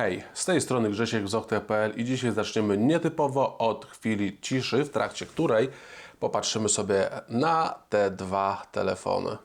Hej, z tej strony Grzesiek z Zochtech.pl i dzisiaj zaczniemy nietypowo od chwili ciszy, w trakcie której popatrzymy sobie na te dwa telefony.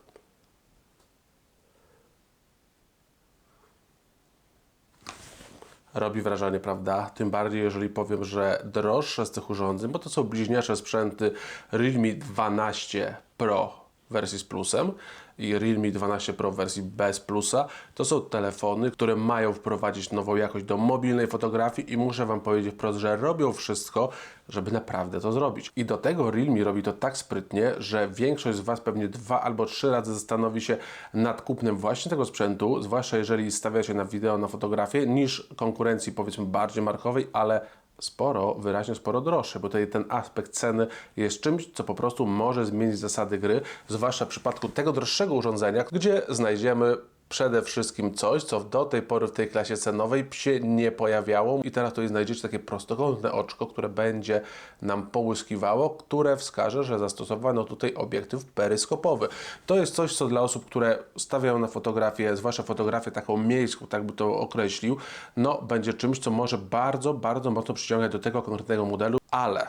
Robi wrażenie, prawda? Tym bardziej, jeżeli powiem, że droższe z tych urządzeń, bo to są bliźniacze sprzęty Realme 12 Pro wersji z plusem i Realme 12 Pro wersji bez plusa, to są telefony, które mają wprowadzić nową jakość do mobilnej fotografii i muszę Wam powiedzieć wprost, że robią wszystko, żeby naprawdę to zrobić. I do tego Realme robi to tak sprytnie, że większość z Was pewnie dwa albo trzy razy zastanowi się nad kupnem właśnie tego sprzętu, zwłaszcza jeżeli stawiacie na wideo, na fotografię, niż konkurencji powiedzmy bardziej markowej, ale sporo, wyraźnie sporo droższe, bo tutaj ten aspekt ceny jest czymś, co po prostu może zmienić zasady gry, zwłaszcza w przypadku tego droższego urządzenia, gdzie znajdziemy przede wszystkim coś, co do tej pory w tej klasie cenowej się nie pojawiało i teraz tutaj znajdziecie takie prostokątne oczko, które będzie nam połyskiwało, które wskaże, że zastosowano tutaj obiektyw peryskopowy. To jest coś, co dla osób, które stawiają na fotografię, zwłaszcza fotografię taką miejską, tak by to określił, no będzie czymś, co może bardzo, bardzo mocno przyciągać do tego konkretnego modelu, ale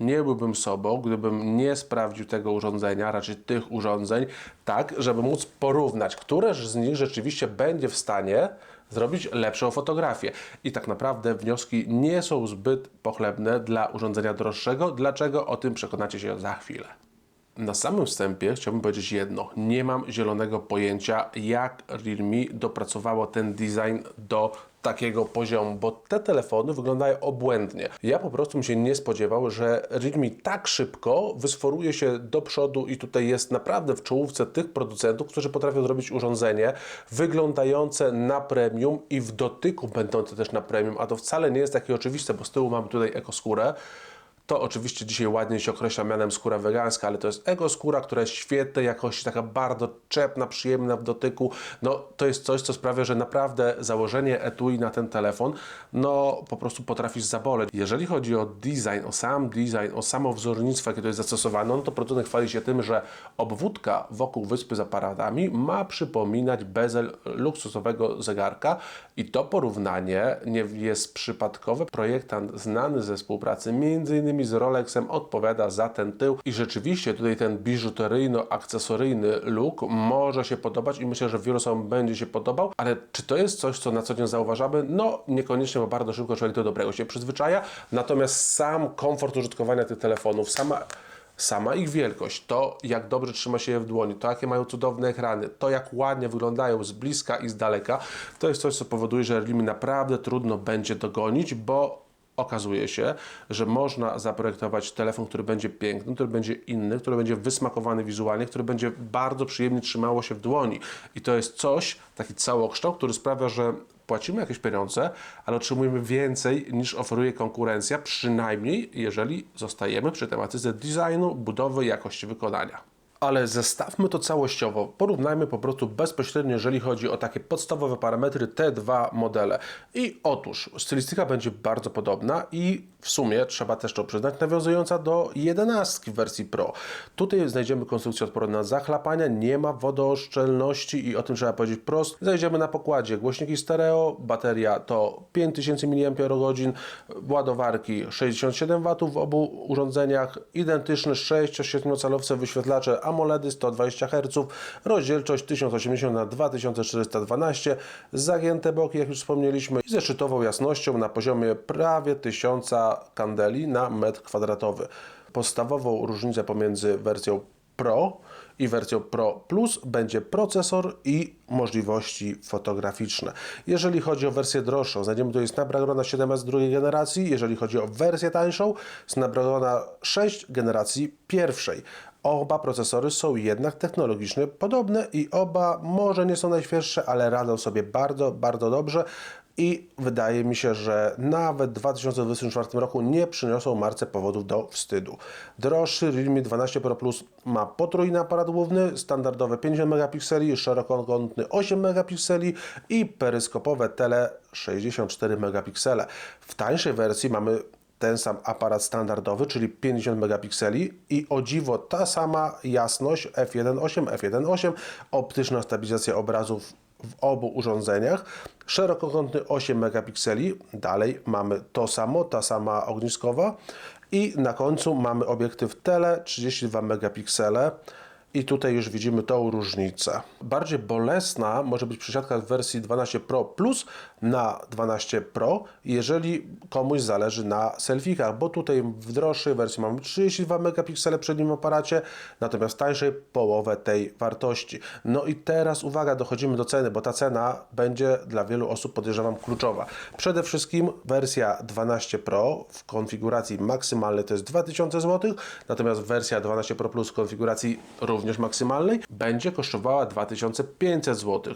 nie byłbym sobą, gdybym nie sprawdził tego urządzenia, raczej tych urządzeń, tak, żeby móc porównać, któreż z nich rzeczywiście będzie w stanie zrobić lepszą fotografię. I tak naprawdę wnioski nie są zbyt pochlebne dla urządzenia droższego. Dlaczego? O tym przekonacie się za chwilę. Na samym wstępie chciałbym powiedzieć jedno. Nie mam zielonego pojęcia, jak Realme dopracowało ten design do takiego poziomu, bo te telefony wyglądają obłędnie. Ja po prostu bym się nie spodziewał, że Realme tak szybko wysforuje się do przodu i tutaj jest naprawdę w czołówce tych producentów, którzy potrafią zrobić urządzenie wyglądające na premium i w dotyku będące też na premium, a to wcale nie jest takie oczywiste, bo z tyłu mamy tutaj ekoskórę. To oczywiście dzisiaj ładnie się określa mianem skóra wegańska, ale to jest ego skóra, która jest świetnej jakości, taka bardzo czepna, przyjemna w dotyku. No to jest coś, co sprawia, że naprawdę założenie etui na ten telefon, no po prostu potrafisz zaboleć. Jeżeli chodzi o design, o sam design, o samo wzornictwo, jakie to jest zastosowane, no to producent chwali się tym, że obwódka wokół wyspy z aparatami ma przypominać bezel luksusowego zegarka i to porównanie nie jest przypadkowe. Projektant znany ze współpracy między innymi z Rolexem odpowiada za ten tył. I rzeczywiście tutaj ten biżuteryjno-akcesoryjny look może się podobać i myślę, że wielu osobom będzie się podobał, ale czy to jest coś, co na co dzień zauważamy? No niekoniecznie, bo bardzo szybko człowiek do dobrego się przyzwyczaja, natomiast sam komfort użytkowania tych telefonów, sama sama ich wielkość, to jak dobrze trzyma się je w dłoni, to jakie mają cudowne ekrany, to jak ładnie wyglądają z bliska i z daleka, to jest coś, co powoduje, że Realme naprawdę trudno będzie dogonić, bo okazuje się, że można zaprojektować telefon, który będzie piękny, który będzie inny, który będzie wysmakowany wizualnie, który będzie bardzo przyjemnie trzymało się w dłoni. I to jest coś, taki całokształt, który sprawia, że płacimy jakieś pieniądze, ale otrzymujemy więcej niż oferuje konkurencja, przynajmniej jeżeli zostajemy przy tematyce designu, budowy jakości wykonania ale zestawmy to całościowo. Porównajmy po prostu bezpośrednio, jeżeli chodzi o takie podstawowe parametry, te dwa modele. I otóż stylistyka będzie bardzo podobna i w sumie trzeba też to przyznać, nawiązująca do 11 w wersji Pro. Tutaj znajdziemy konstrukcję odporną na zachlapania, nie ma wodooszczelności i o tym trzeba powiedzieć prosto. Znajdziemy na pokładzie głośniki stereo, bateria to 5000 mAh, ładowarki 67 W w obu urządzeniach, identyczne 6-7-calowce wyświetlacze AMOLEDy 120 Hz, rozdzielczość 1080 na 2412, zagięte boki, jak już wspomnieliśmy, i jasnością na poziomie prawie 1000 kandeli na metr kwadratowy. Podstawową różnicę pomiędzy wersją Pro i wersją Pro Plus będzie procesor i możliwości fotograficzne. Jeżeli chodzi o wersję droższą, znajdziemy tutaj Snapdragona 7S drugiej generacji. Jeżeli chodzi o wersję tańszą, Snapdragona 6 generacji pierwszej. Oba procesory są jednak technologicznie podobne i oba może nie są najświeższe, ale radzą sobie bardzo, bardzo dobrze. I wydaje mi się, że nawet w 2024 roku nie przyniosą marce powodów do wstydu. Droższy Realme 12 Pro Plus ma potrójny aparat główny, standardowe 50 megapikseli, szerokokątny 8 megapikseli i peryskopowe tele 64 megapiksele. W tańszej wersji mamy ten sam aparat standardowy, czyli 50 megapikseli i o dziwo ta sama jasność f1.8, f1.8, optyczna stabilizacja obrazów w obu urządzeniach. Szerokokątny 8 megapikseli, dalej mamy to samo, ta sama ogniskowa i na końcu mamy obiektyw tele 32 megapiksele. I tutaj już widzimy tą różnicę. Bardziej bolesna może być przesiadka w wersji 12 Pro Plus na 12 Pro, jeżeli komuś zależy na selfikach, bo tutaj w droższej wersji mamy 32 megapiksele przy aparacie, natomiast tańszej połowę tej wartości. No i teraz uwaga, dochodzimy do ceny, bo ta cena będzie dla wielu osób podejrzewam kluczowa. Przede wszystkim wersja 12 Pro w konfiguracji maksymalnej to jest 2000 zł, natomiast wersja 12 Pro Plus w konfiguracji również maksymalnej będzie kosztowała 2500 zł.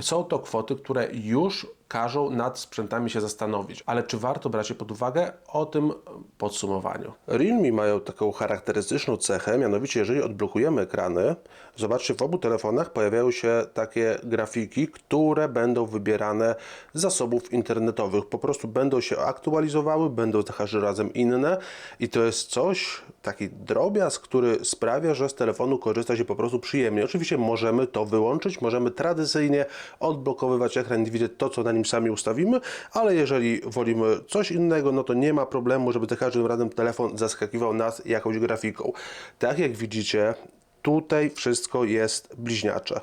Są to kwoty, które już każą nad sprzętami się zastanowić. Ale czy warto brać je pod uwagę? O tym podsumowaniu. Realme mają taką charakterystyczną cechę, mianowicie jeżeli odblokujemy ekrany, zobaczcie, w obu telefonach pojawiają się takie grafiki, które będą wybierane z zasobów internetowych. Po prostu będą się aktualizowały, będą za każdym razem inne i to jest coś, taki drobiazg, który sprawia, że z telefonu korzysta się po prostu przyjemnie. Oczywiście możemy to wyłączyć, możemy tradycyjnie odblokowywać ekran i widzieć to, co na nim sami ustawimy, ale jeżeli wolimy coś innego, no to nie ma problemu, żeby za każdym razem telefon zaskakiwał nas jakąś grafiką. Tak jak widzicie, tutaj wszystko jest bliźniacze.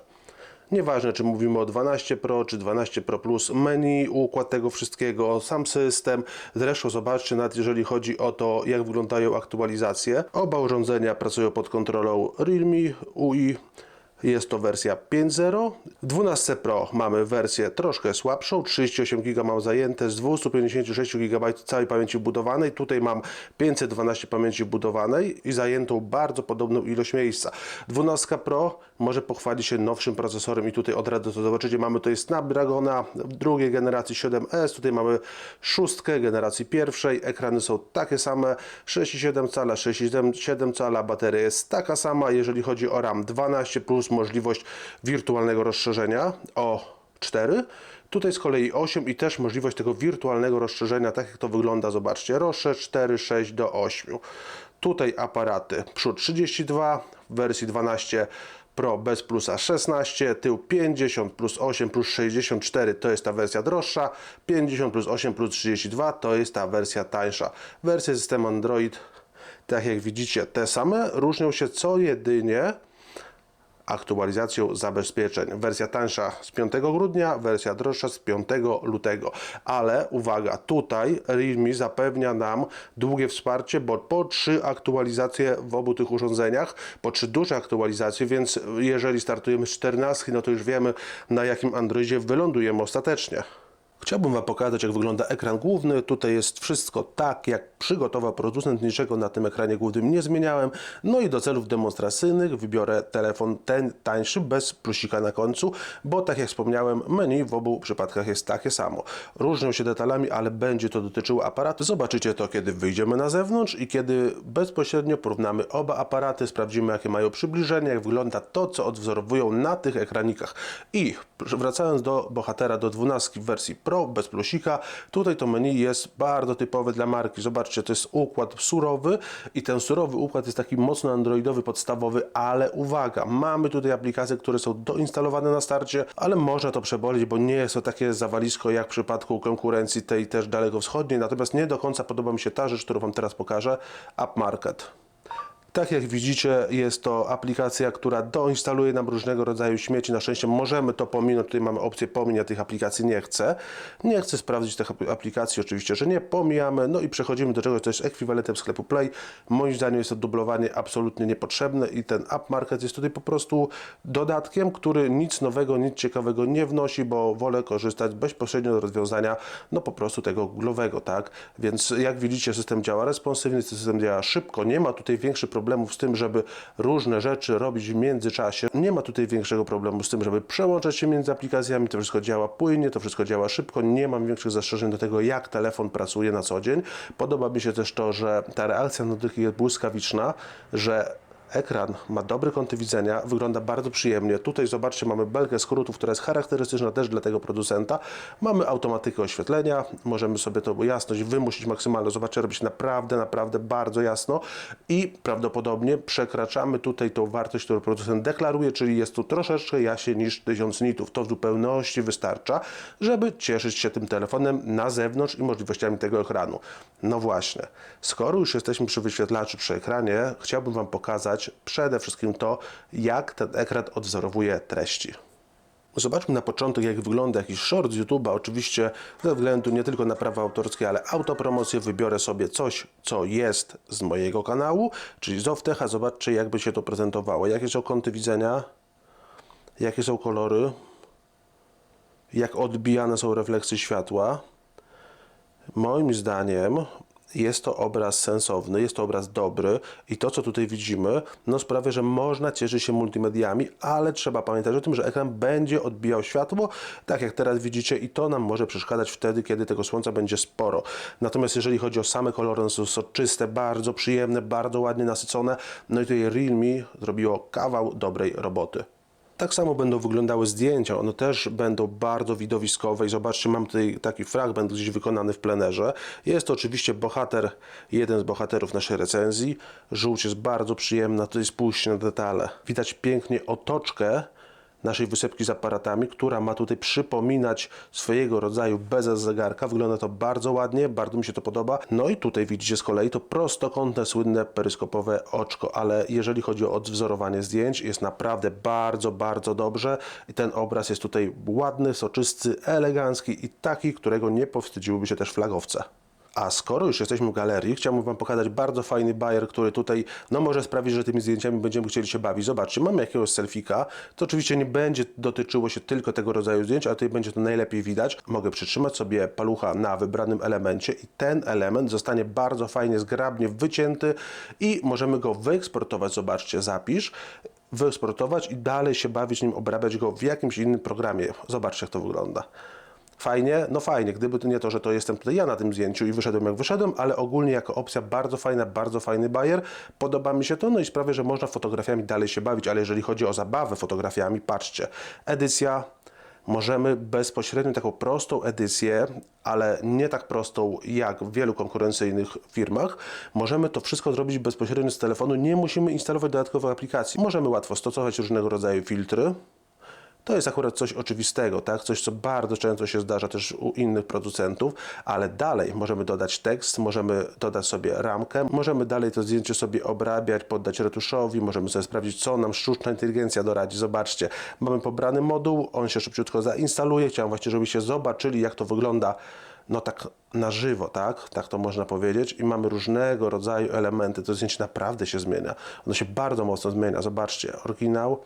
Nieważne, czy mówimy o 12 Pro, czy 12 Pro Plus, menu, układ tego wszystkiego, sam system. Zresztą zobaczcie, nawet jeżeli chodzi o to, jak wyglądają aktualizacje. Oba urządzenia pracują pod kontrolą Realme UI. Jest to wersja 5.0. W 12 Pro mamy wersję troszkę słabszą, 38 GB mam zajęte z 256 GB całej pamięci budowanej. Tutaj mam 512 pamięci budowanej i zajętą bardzo podobną ilość miejsca. 12 Pro może pochwalić się nowszym procesorem i tutaj od razu to zobaczycie. Mamy tutaj Snapdragona drugiej generacji 7S, tutaj mamy szóstkę generacji pierwszej. Ekrany są takie same, 6,7 cala, 6,7 cala, bateria jest taka sama. Jeżeli chodzi o RAM 12 plus możliwość wirtualnego rozszerzenia o 4. Tutaj z kolei 8 i też możliwość tego wirtualnego rozszerzenia, tak jak to wygląda, zobaczcie, rozszerz 4, 6 do 8. Tutaj aparaty przód 32 w wersji 12 Pro bez plusa 16, tył 50 plus 8 plus 64 to jest ta wersja droższa, 50 plus 8 plus 32 to jest ta wersja tańsza. Wersje systemu Android, tak jak widzicie, te same, różnią się co jedynie aktualizacją zabezpieczeń. Wersja tańsza z 5 grudnia, wersja droższa z 5 lutego. Ale uwaga, tutaj Realme zapewnia nam długie wsparcie, bo po trzy aktualizacje w obu tych urządzeniach, po trzy duże aktualizacje, więc jeżeli startujemy z 14, no to już wiemy na jakim Androidzie wylądujemy ostatecznie. Chciałbym Wam pokazać, jak wygląda ekran główny. Tutaj jest wszystko tak, jak przygotował producent. Niczego na tym ekranie głównym nie zmieniałem. No i do celów demonstracyjnych wybiorę telefon ten tańszy, bez plusika na końcu, bo tak jak wspomniałem, menu w obu przypadkach jest takie samo. Różnią się detalami, ale będzie to dotyczyło aparatu. Zobaczycie to, kiedy wyjdziemy na zewnątrz i kiedy bezpośrednio porównamy oba aparaty, sprawdzimy, jakie mają przybliżenie, jak wygląda to, co odwzorowują na tych ekranikach. I wracając do bohatera, do 12 w wersji Pro, bez plusika. Tutaj to menu jest bardzo typowe dla marki. Zobaczcie, to jest układ surowy i ten surowy układ jest taki mocno androidowy, podstawowy, ale uwaga, mamy tutaj aplikacje, które są doinstalowane na starcie, ale można to przebolić, bo nie jest to takie zawalisko jak w przypadku konkurencji tej też dalekowschodniej. Natomiast nie do końca podoba mi się ta rzecz, którą Wam teraz pokażę, App Market. Tak jak widzicie, jest to aplikacja, która doinstaluje nam różnego rodzaju śmieci. Na szczęście możemy to pominąć. Tutaj mamy opcję pominięcia tych aplikacji nie chcę. Nie chcę sprawdzić tych aplikacji, oczywiście, że nie. Pomijamy. No i przechodzimy do czegoś, co jest ekwiwalentem sklepu Play. Moim zdaniem jest to dublowanie absolutnie niepotrzebne i ten App Market jest tutaj po prostu dodatkiem, który nic nowego, nic ciekawego nie wnosi, bo wolę korzystać bezpośrednio do rozwiązania, no po prostu tego Googlowego, tak? Więc jak widzicie, system działa responsywnie, system działa szybko, nie ma tutaj większych problemów z tym, żeby różne rzeczy robić w międzyczasie. Nie ma tutaj większego problemu z tym, żeby przełączać się między aplikacjami. To wszystko działa płynnie, to wszystko działa szybko. Nie mam większych zastrzeżeń do tego, jak telefon pracuje na co dzień. Podoba mi się też to, że ta reakcja na dotyk jest błyskawiczna, że Ekran ma dobre kąty widzenia, wygląda bardzo przyjemnie. Tutaj zobaczcie, mamy belkę skrótów, która jest charakterystyczna też dla tego producenta. Mamy automatykę oświetlenia, możemy sobie tą jasność wymusić maksymalnie. Zobaczcie, robi się naprawdę, naprawdę bardzo jasno i prawdopodobnie przekraczamy tutaj tą wartość, którą producent deklaruje, czyli jest tu troszeczkę jaśniej niż 1000 nitów. To w zupełności wystarcza, żeby cieszyć się tym telefonem na zewnątrz i możliwościami tego ekranu. No właśnie, skoro już jesteśmy przy wyświetlaczu, przy ekranie, chciałbym Wam pokazać przede wszystkim to, jak ten ekran odwzorowuje treści. Zobaczmy na początek, jak wygląda jakiś short z YouTube'a. Oczywiście ze względu nie tylko na prawa autorskie, ale autopromocję wybiorę sobie coś, co jest z mojego kanału, czyli z Oftecha. Zobaczcie, jakby się to prezentowało. Jakie są kąty widzenia, jakie są kolory, jak odbijane są refleksy światła. Moim zdaniem jest to obraz sensowny, jest to obraz dobry i to, co tutaj widzimy, no sprawia, że można cieszyć się multimediami, ale trzeba pamiętać o tym, że ekran będzie odbijał światło, tak jak teraz widzicie i to nam może przeszkadzać wtedy, kiedy tego słońca będzie sporo. Natomiast jeżeli chodzi o same kolory, one są soczyste, bardzo przyjemne, bardzo ładnie nasycone, no i tutaj Realme zrobiło kawał dobrej roboty. Tak samo będą wyglądały zdjęcia, one też będą bardzo widowiskowe i zobaczcie, mam tutaj taki fragment gdzieś wykonany w plenerze. Jest to oczywiście bohater, jeden z bohaterów naszej recenzji. Żółć jest bardzo przyjemna, tutaj spójrzcie na detale. Widać pięknie otoczkę naszej wysepki z aparatami, która ma tutaj przypominać swojego rodzaju bezes zegarka. Wygląda to bardzo ładnie, bardzo mi się to podoba. No i tutaj widzicie z kolei to prostokątne, słynne peryskopowe oczko, ale jeżeli chodzi o odwzorowanie zdjęć, jest naprawdę bardzo, bardzo dobrze i ten obraz jest tutaj ładny, soczysty, elegancki i taki, którego nie powstydziłyby się też flagowce. A skoro już jesteśmy w galerii, chciałbym Wam pokazać bardzo fajny bajer, który tutaj no, może sprawić, że tymi zdjęciami będziemy chcieli się bawić. Zobaczcie, mamy jakiegoś selfika. To oczywiście nie będzie dotyczyło się tylko tego rodzaju zdjęć, ale tutaj będzie to najlepiej widać. Mogę przytrzymać sobie palucha na wybranym elemencie i ten element zostanie bardzo fajnie, zgrabnie wycięty i możemy go wyeksportować. Zobaczcie, zapisz wyeksportować i dalej się bawić nim, obrabiać go w jakimś innym programie. Zobaczcie, jak to wygląda. Fajnie? No fajnie, gdyby to nie to, że to jestem tutaj ja na tym zdjęciu i wyszedłem jak wyszedłem, ale ogólnie jako opcja bardzo fajna, bardzo fajny bajer. Podoba mi się to, no i sprawia, że można fotografiami dalej się bawić, ale jeżeli chodzi o zabawę fotografiami, patrzcie, edycja, możemy bezpośrednio taką prostą edycję, ale nie tak prostą jak w wielu konkurencyjnych firmach, możemy to wszystko zrobić bezpośrednio z telefonu, nie musimy instalować dodatkowych aplikacji. Możemy łatwo stosować różnego rodzaju filtry, to jest akurat coś oczywistego, tak? Coś, co bardzo często się zdarza też u innych producentów, ale dalej możemy dodać tekst, możemy dodać sobie ramkę, możemy dalej to zdjęcie sobie obrabiać, poddać retuszowi, możemy sobie sprawdzić, co nam sztuczna inteligencja doradzi. Zobaczcie, mamy pobrany moduł, on się szybciutko zainstaluje. Chciałem właśnie, żebyście zobaczyli, jak to wygląda no tak na żywo, tak? Tak to można powiedzieć. I mamy różnego rodzaju elementy. To zdjęcie naprawdę się zmienia. Ono się bardzo mocno zmienia. Zobaczcie, oryginał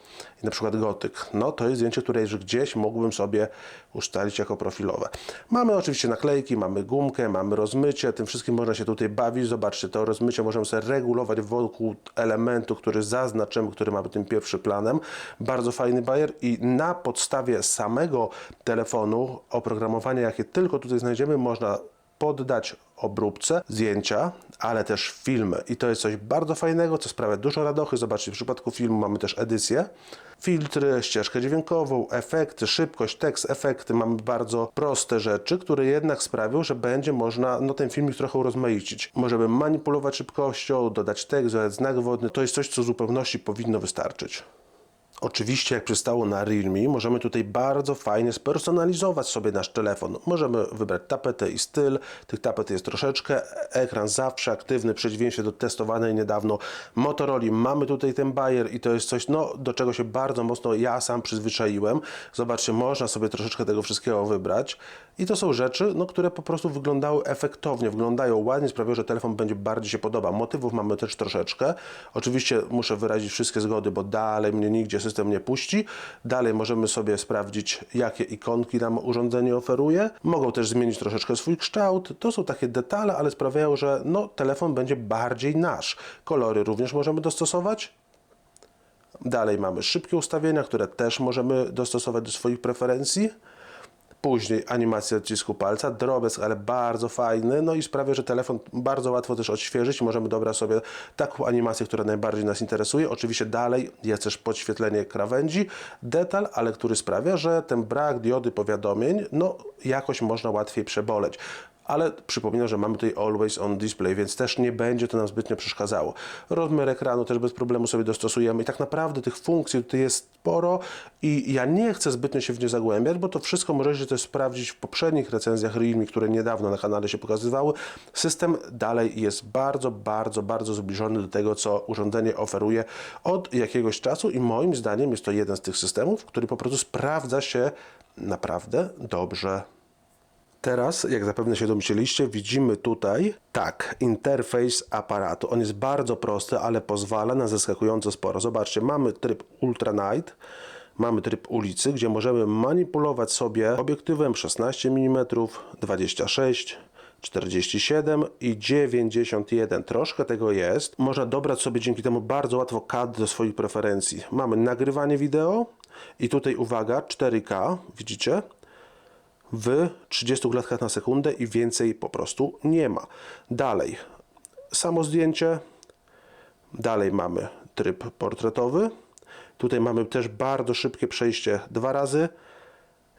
i na przykład gotyk. No to jest zdjęcie, które już gdzieś mógłbym sobie ustalić jako profilowe. Mamy oczywiście naklejki, mamy gumkę, mamy rozmycie. Tym wszystkim można się tutaj bawić. Zobaczcie, to rozmycie możemy sobie regulować wokół elementu, który zaznaczymy, który mamy tym pierwszym planem. Bardzo fajny bajer i na podstawie samego telefonu oprogramowania, jakie tylko tutaj znajdziemy, można poddać obróbce zdjęcia, ale też filmy. I to jest coś bardzo fajnego, co sprawia dużo radochy. Zobaczcie, w przypadku filmu mamy też edycję. Filtry, ścieżkę dźwiękową, efekty, szybkość, tekst, efekty. Mamy bardzo proste rzeczy, które jednak sprawią, że będzie można no, ten filmik trochę urozmaicić. Możemy manipulować szybkością, dodać tekst, dodać znak wodny. To jest coś, co w zupełności powinno wystarczyć. Oczywiście, jak przystało na Realme, możemy tutaj bardzo fajnie spersonalizować sobie nasz telefon. Możemy wybrać tapetę i styl. Tych tapet jest troszeczkę. Ekran zawsze aktywny, w przeciwieństwie do testowanej niedawno Motorola. Mamy tutaj ten bajer i to jest coś, no, do czego się bardzo mocno ja sam przyzwyczaiłem. Zobaczcie, można sobie troszeczkę tego wszystkiego wybrać. I to są rzeczy, no, które po prostu wyglądały efektownie, wyglądają ładnie, sprawiają, że telefon będzie bardziej się podoba. Motywów mamy też troszeczkę. Oczywiście muszę wyrazić wszystkie zgody, bo dalej mnie nigdzie system nie puści. Dalej możemy sobie sprawdzić, jakie ikonki nam urządzenie oferuje. Mogą też zmienić troszeczkę swój kształt. To są takie detale, ale sprawiają, że no, telefon będzie bardziej nasz. Kolory również możemy dostosować. Dalej mamy szybkie ustawienia, które też możemy dostosować do swoich preferencji. Później animacja odcisku palca, drobiazg, ale bardzo fajny, no i sprawia, że telefon bardzo łatwo też odświeżyć. Możemy dobrać sobie taką animację, która najbardziej nas interesuje. Oczywiście dalej jest też podświetlenie krawędzi, detal, ale który sprawia, że ten brak diody powiadomień, no jakoś można łatwiej przeboleć ale przypominam, że mamy tutaj Always On Display, więc też nie będzie to nam zbytnio przeszkadzało. Rozmiar ekranu też bez problemu sobie dostosujemy i tak naprawdę tych funkcji tutaj jest sporo i ja nie chcę zbytnio się w nie zagłębiać, bo to wszystko możecie też sprawdzić w poprzednich recenzjach Realme, które niedawno na kanale się pokazywały. System dalej jest bardzo, bardzo, bardzo zbliżony do tego, co urządzenie oferuje od jakiegoś czasu i moim zdaniem jest to jeden z tych systemów, który po prostu sprawdza się naprawdę dobrze. Teraz, jak zapewne się domyśleliście, widzimy tutaj, tak, interfejs aparatu. On jest bardzo prosty, ale pozwala na zaskakująco sporo. Zobaczcie, mamy tryb Ultra Night, mamy tryb ulicy, gdzie możemy manipulować sobie obiektywem 16 mm, 26 47 i 91. Troszkę tego jest. Można dobrać sobie dzięki temu bardzo łatwo kadr do swoich preferencji. Mamy nagrywanie wideo i tutaj uwaga, 4K, widzicie? W 30 klatkach na sekundę i więcej po prostu nie ma. Dalej, samo zdjęcie. Dalej mamy tryb portretowy. Tutaj mamy też bardzo szybkie przejście dwa razy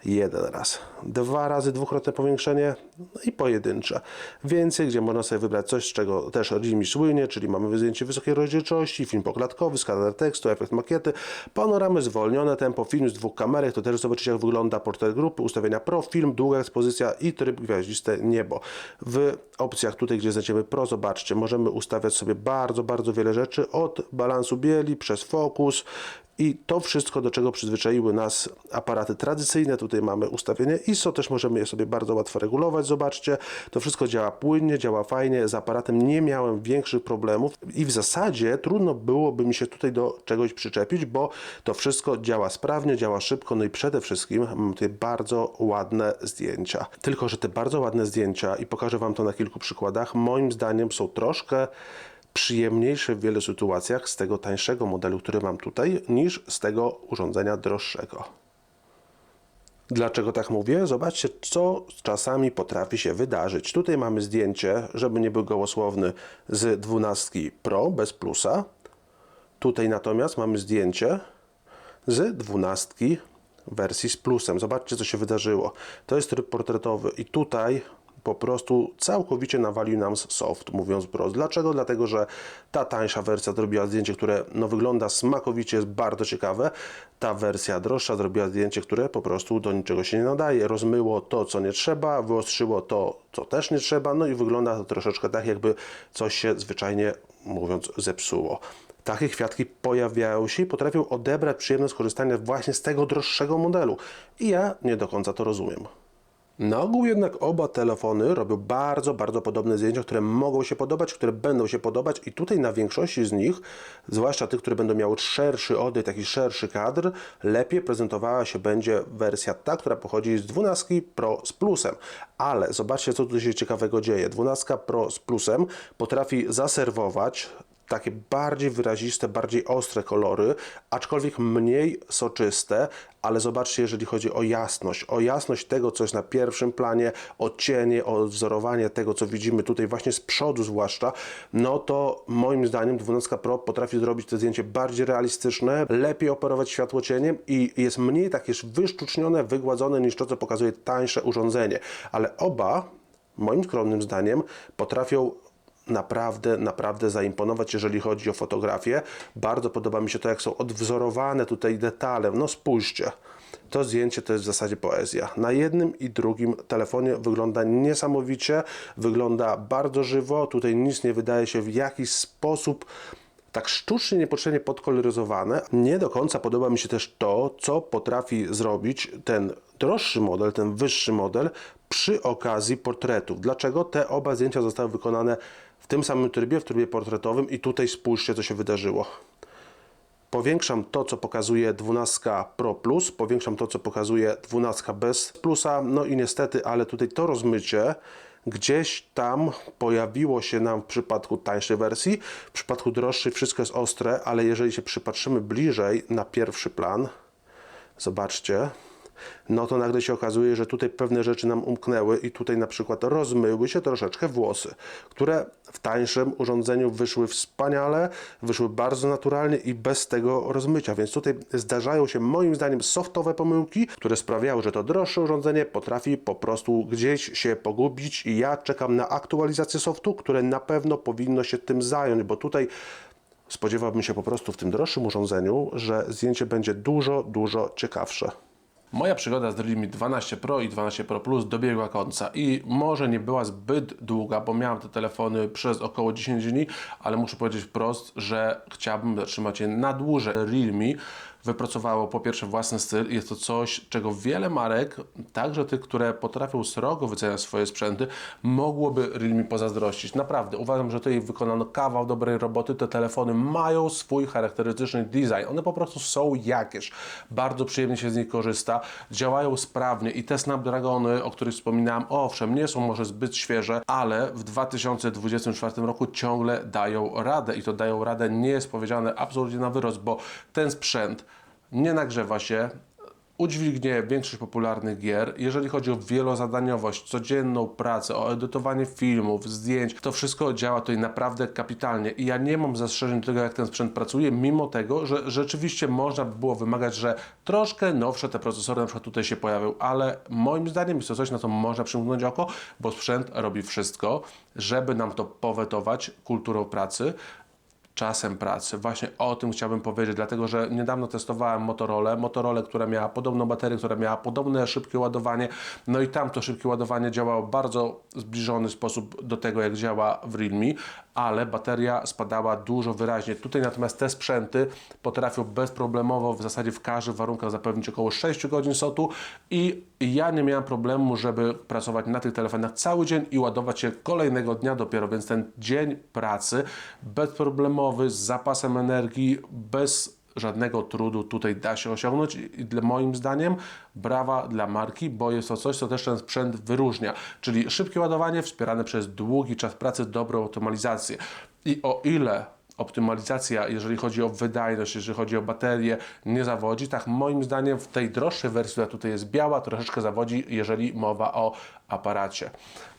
jeden raz, dwa razy dwukrotne powiększenie no i pojedyncze. Więcej, gdzie można sobie wybrać coś, z czego też Realme słynie, czyli mamy zdjęcie wysokiej rozdzielczości, film poklatkowy, skaner tekstu, efekt makiety, panoramy, zwolnione tempo, film z dwóch kamerek, to też zobaczycie jak wygląda portret grupy, ustawienia pro, film, długa ekspozycja i tryb gwiaździste niebo. W opcjach tutaj, gdzie znajdziemy pro, zobaczcie, możemy ustawiać sobie bardzo, bardzo wiele rzeczy, od balansu bieli, przez fokus, i to wszystko, do czego przyzwyczaiły nas aparaty tradycyjne, tutaj mamy ustawienie ISO, też możemy je sobie bardzo łatwo regulować, zobaczcie, to wszystko działa płynnie, działa fajnie, z aparatem nie miałem większych problemów i w zasadzie trudno byłoby mi się tutaj do czegoś przyczepić, bo to wszystko działa sprawnie, działa szybko, no i przede wszystkim mam tutaj bardzo ładne zdjęcia. Tylko, że te bardzo ładne zdjęcia, i pokażę Wam to na kilku przykładach, moim zdaniem są troszkę przyjemniejsze w wielu sytuacjach z tego tańszego modelu, który mam tutaj, niż z tego urządzenia droższego. Dlaczego tak mówię? Zobaczcie, co czasami potrafi się wydarzyć. Tutaj mamy zdjęcie, żeby nie był gołosłowny, z 12 Pro bez plusa. Tutaj natomiast mamy zdjęcie z 12 wersji z plusem. Zobaczcie, co się wydarzyło. To jest tryb portretowy i tutaj po prostu całkowicie nawalił nam soft, mówiąc wprost. Dlaczego? Dlatego, że ta tańsza wersja zrobiła zdjęcie, które no, wygląda smakowicie, jest bardzo ciekawe. Ta wersja droższa zrobiła zdjęcie, które po prostu do niczego się nie nadaje. Rozmyło to, co nie trzeba, wyostrzyło to, co też nie trzeba, no i wygląda to troszeczkę tak, jakby coś się zwyczajnie mówiąc zepsuło. Takie kwiatki pojawiają się i potrafią odebrać przyjemność korzystania właśnie z tego droższego modelu. I ja nie do końca to rozumiem. Na ogół jednak oba telefony robią bardzo, bardzo podobne zdjęcia, które mogą się podobać, które będą się podobać i tutaj na większości z nich, zwłaszcza tych, które będą miały szerszy oddech, taki szerszy kadr, lepiej prezentowała się będzie wersja ta, która pochodzi z 12 Pro z plusem. Ale zobaczcie, co tu się ciekawego dzieje. 12 Pro z plusem potrafi zaserwować takie bardziej wyraziste, bardziej ostre kolory, aczkolwiek mniej soczyste, ale zobaczcie, jeżeli chodzi o jasność, o jasność tego, co jest na pierwszym planie, o cienie, o wzorowanie tego, co widzimy tutaj właśnie z przodu zwłaszcza, no to moim zdaniem 12 Pro potrafi zrobić to zdjęcie bardziej realistyczne, lepiej operować światło cieniem i jest mniej takie wysztucznione, wygładzone niż to, co pokazuje tańsze urządzenie. Ale oba, moim skromnym zdaniem, potrafią naprawdę, naprawdę zaimponować, jeżeli chodzi o fotografię. Bardzo podoba mi się to, jak są odwzorowane tutaj detale. No spójrzcie. To zdjęcie to jest w zasadzie poezja. Na jednym i drugim telefonie wygląda niesamowicie, wygląda bardzo żywo. Tutaj nic nie wydaje się w jakiś sposób tak sztucznie, niepotrzebnie podkoloryzowane. Nie do końca podoba mi się też to, co potrafi zrobić ten droższy model, ten wyższy model przy okazji portretów. Dlaczego te oba zdjęcia zostały wykonane w tym samym trybie, w trybie portretowym i tutaj spójrzcie, co się wydarzyło. Powiększam to, co pokazuje 12 Pro Plus, powiększam to, co pokazuje 12 bez plusa, no i niestety, ale tutaj to rozmycie gdzieś tam pojawiło się nam w przypadku tańszej wersji, w przypadku droższej wszystko jest ostre, ale jeżeli się przypatrzymy bliżej na pierwszy plan, zobaczcie, no to nagle się okazuje, że tutaj pewne rzeczy nam umknęły i tutaj na przykład rozmyły się troszeczkę włosy, które w tańszym urządzeniu wyszły wspaniale, wyszły bardzo naturalnie i bez tego rozmycia, więc tutaj zdarzają się moim zdaniem softowe pomyłki, które sprawiały, że to droższe urządzenie potrafi po prostu gdzieś się pogubić i ja czekam na aktualizację softu, które na pewno powinno się tym zająć, bo tutaj spodziewałbym się po prostu w tym droższym urządzeniu, że zdjęcie będzie dużo, dużo ciekawsze. Moja przygoda z Realme 12 Pro i 12 Pro Plus dobiegła końca i może nie była zbyt długa, bo miałem te telefony przez około 10 dni, ale muszę powiedzieć wprost, że chciałbym zatrzymać je na dłużej. Realme wypracowało po pierwsze własny styl jest to coś, czego wiele marek, także tych, które potrafią srogo wyceniać swoje sprzęty, mogłoby Realme pozazdrościć. Naprawdę, uważam, że tutaj wykonano kawał dobrej roboty. Te telefony mają swój charakterystyczny design. One po prostu są jakieś. Bardzo przyjemnie się z nich korzysta, działają sprawnie i te Snapdragony, o których wspominałem, owszem, nie są może zbyt świeże, ale w 2024 roku ciągle dają radę i to dają radę nie jest powiedziane absolutnie na wyrost, bo ten sprzęt nie nagrzewa się, udźwignie większość popularnych gier. Jeżeli chodzi o wielozadaniowość, codzienną pracę, o edytowanie filmów, zdjęć, to wszystko działa tutaj naprawdę kapitalnie. I ja nie mam zastrzeżeń do tego, jak ten sprzęt pracuje, mimo tego, że rzeczywiście można by było wymagać, że troszkę nowsze te procesory na przykład tutaj się pojawią, ale moim zdaniem jest to coś, na co można przymknąć oko, bo sprzęt robi wszystko, żeby nam to powetować kulturą pracy, czasem pracy. Właśnie o tym chciałbym powiedzieć, dlatego że niedawno testowałem Motorola, Motorola, która miała podobną baterię, która miała podobne szybkie ładowanie, no i tam to szybkie ładowanie działało w bardzo zbliżony sposób do tego, jak działa w Realme, ale bateria spadała dużo wyraźnie. Tutaj natomiast te sprzęty potrafią bezproblemowo w zasadzie w każdych warunkach zapewnić około 6 godzin sotu i ja nie miałem problemu, żeby pracować na tych telefonach cały dzień i ładować się kolejnego dnia dopiero, więc ten dzień pracy bezproblemowy, z zapasem energii, bez żadnego trudu tutaj da się osiągnąć i moim zdaniem brawa dla marki, bo jest to coś, co też ten sprzęt wyróżnia, czyli szybkie ładowanie wspierane przez długi czas pracy, dobrą optymalizację. I o ile optymalizacja, jeżeli chodzi o wydajność, jeżeli chodzi o baterię, nie zawodzi. Tak moim zdaniem w tej droższej wersji, która tutaj jest biała, troszeczkę zawodzi, jeżeli mowa o aparacie.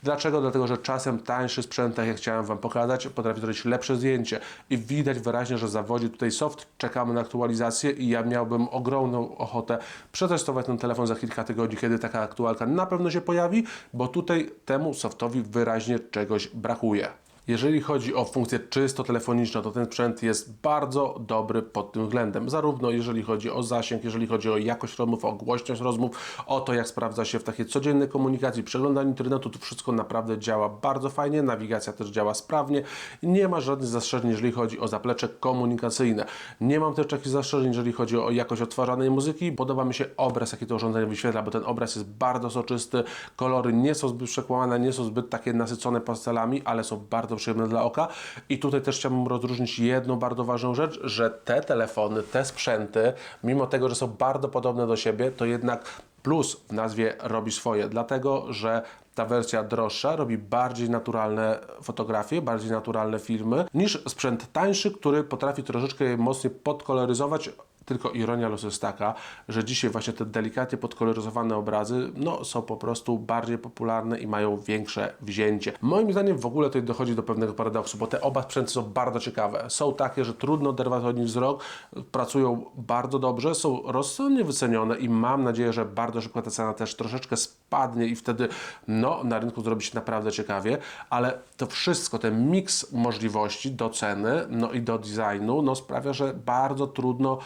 Dlaczego? Dlatego, że czasem tańszy sprzęt, tak jak chciałem Wam pokazać, potrafi zrobić lepsze zdjęcie i widać wyraźnie, że zawodzi tutaj soft. Czekamy na aktualizację i ja miałbym ogromną ochotę przetestować ten telefon za kilka tygodni, kiedy taka aktualka na pewno się pojawi, bo tutaj temu softowi wyraźnie czegoś brakuje. Jeżeli chodzi o funkcję czysto telefoniczną, to ten sprzęt jest bardzo dobry pod tym względem. Zarówno jeżeli chodzi o zasięg, jeżeli chodzi o jakość rozmów, o głośność rozmów, o to jak sprawdza się w takiej codziennej komunikacji, przeglądaniu internetu, to wszystko naprawdę działa bardzo fajnie, nawigacja też działa sprawnie. Nie ma żadnych zastrzeżeń, jeżeli chodzi o zaplecze komunikacyjne. Nie mam też takich zastrzeżeń, jeżeli chodzi o jakość odtwarzanej muzyki. Podoba mi się obraz, jaki to urządzenie wyświetla, bo ten obraz jest bardzo soczysty, kolory nie są zbyt przekłamane, nie są zbyt takie nasycone pastelami, ale są bardzo przyjemne dla oka. I tutaj też chciałbym rozróżnić jedną bardzo ważną rzecz, że te telefony, te sprzęty, mimo tego, że są bardzo podobne do siebie, to jednak plus w nazwie robi swoje, dlatego że ta wersja droższa robi bardziej naturalne fotografie, bardziej naturalne filmy niż sprzęt tańszy, który potrafi troszeczkę je mocniej podkoloryzować. Tylko ironia losu jest taka, że dzisiaj właśnie te delikatnie podkoloryzowane obrazy no, są po prostu bardziej popularne i mają większe wzięcie. Moim zdaniem w ogóle tutaj dochodzi do pewnego paradoksu, bo te oba sprzęty są bardzo ciekawe. Są takie, że trudno oderwać od nich wzrok, pracują bardzo dobrze, są rozsądnie wycenione i mam nadzieję, że bardzo szybko ta cena też troszeczkę spadnie i wtedy no, na rynku zrobi się naprawdę ciekawie, ale to wszystko, ten miks możliwości do ceny no i do designu no, sprawia, że bardzo trudno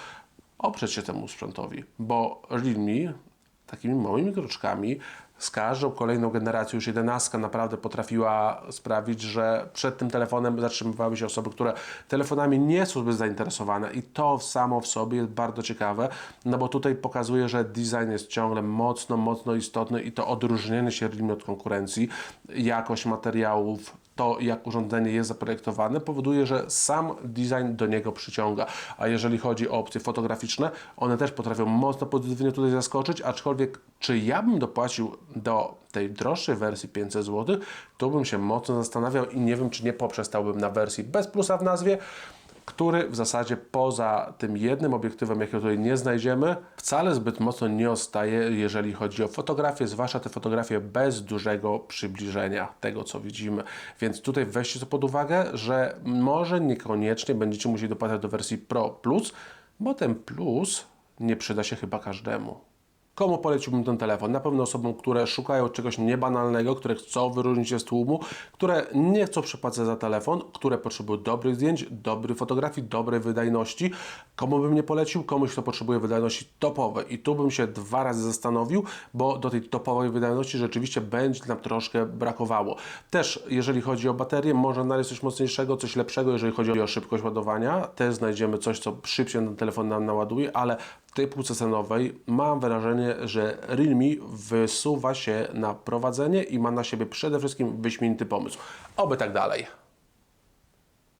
oprzeć się temu sprzętowi, bo Realme takimi małymi kroczkami z każdą kolejną generacją, już 11 naprawdę potrafiła sprawić, że przed tym telefonem zatrzymywały się osoby, które telefonami nie są zbyt zainteresowane i to samo w sobie jest bardzo ciekawe, no bo tutaj pokazuje, że design jest ciągle mocno, mocno istotny i to odróżnienie się Realme od konkurencji, jakość materiałów, to, jak urządzenie jest zaprojektowane, powoduje, że sam design do niego przyciąga. A jeżeli chodzi o opcje fotograficzne, one też potrafią mocno pozytywnie tutaj zaskoczyć, aczkolwiek czy ja bym dopłacił do tej droższej wersji 500 zł, to bym się mocno zastanawiał i nie wiem, czy nie poprzestałbym na wersji bez plusa w nazwie, który w zasadzie poza tym jednym obiektywem, jakiego tutaj nie znajdziemy, wcale zbyt mocno nie odstaje, jeżeli chodzi o fotografię, zwłaszcza te fotografie bez dużego przybliżenia tego, co widzimy. Więc tutaj weźcie to pod uwagę, że może niekoniecznie będziecie musieli dopłacać do wersji Pro Plus, bo ten Plus nie przyda się chyba każdemu. Komu poleciłbym ten telefon? Na pewno osobom, które szukają czegoś niebanalnego, które chcą wyróżnić się z tłumu, które nie chcą przepłacać za telefon, które potrzebują dobrych zdjęć, dobrych fotografii, dobrej wydajności. Komu bym nie polecił? Komuś, kto potrzebuje wydajności topowej. I tu bym się dwa razy zastanowił, bo do tej topowej wydajności rzeczywiście będzie nam troszkę brakowało. Też, jeżeli chodzi o baterię, można znaleźć coś mocniejszego, coś lepszego, jeżeli chodzi o szybkość ładowania. Też znajdziemy coś, co szybciej ten telefon nam naładuje, ale tej półce cenowej mam wrażenie, że Realme wysuwa się na prowadzenie i ma na siebie przede wszystkim wyśmienity pomysł. Oby tak dalej.